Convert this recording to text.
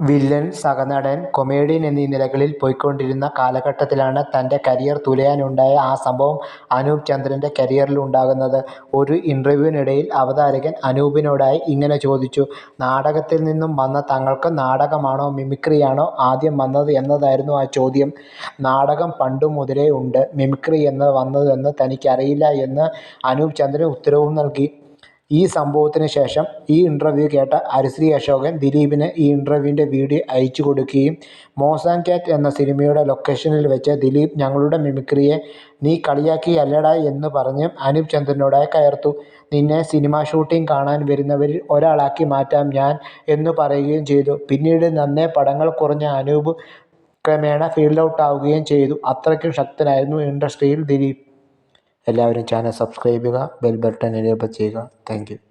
Villain, സഹനടൻ, comedian എന്നീ നിലകളിൽ പോയിക്കൊണ്ടിരുന്ന കാലഘട്ടത്തിലാണ് തന്റെ കരിയർ തുലയാനുണ്ടായ ആ സംഭവം അനൂപ് ചന്ദ്രന്റെ കരിയറിലുണ്ടാകുന്നത്. ഒരു ഇന്റർവ്യൂവിനിടയിൽ അവതാരകൻ അനൂപിനോടായി ഇങ്ങനെ ചോദിച്ചു. നാടകത്തിൽ നിന്നും വന്ന തങ്ങൾക്ക് നാടകമാണോ മിമിക്രിയാണോ ആദ്യം വന്നത് എന്നതായിരുന്നു ആ ചോദ്യം. നാടകം പണ്ടു മുതലേ ഉണ്ട്, മിമിക്രി എന്ന് വന്നതെന്ന് തനിക്കറിയില്ല എന്ന് അനൂപ് ചന്ദ്രൻ ഉത്തരവും നൽകി. ഈ സംഭവത്തിന് ശേഷം ഈ ഇന്റർവ്യൂ കേട്ട ഹരിശ്രീ അശോകൻ ദിലീപിന് ഈ ഇന്റർവ്യൂവിന്റെ വീഡിയോ അയച്ചു കൊടുക്കുകയും മോസാൻ ക്യാറ്റ് എന്ന സിനിമയുടെ ലൊക്കേഷനിൽ വെച്ച് ദിലീപ് ഞങ്ങളുടെ മിമിക്രിയെ നീ കളിയാക്കി അല്ലടാ എന്ന് പറഞ്ഞ് അനൂപ് ചന്ദ്രനോടായി കയർത്തു. നിന്നെ സിനിമാ ഷൂട്ടിംഗ് കാണാൻ വരുന്നവരിൽ ഒരാളാക്കി മാറ്റാം ഞാൻ എന്ന് പറയുകയും ചെയ്തു. പിന്നീട് നന്നേ പടങ്ങൾ കുറഞ്ഞ അനൂപ് ക്രമേണ ഫീൽഡ് ഔട്ട് ആവുകയും ചെയ്തു. അത്രയ്ക്കും ശക്തനായിരുന്നു ഇൻഡസ്ട്രിയിൽ ദിലീപ്. എല്ലാവരും ചാനൽ സബ്സ്ക്രൈബ് ചെയ്യുക, ബെൽ ബട്ടൺ എനേബിൾ ചെയ്യുക. താങ്ക്.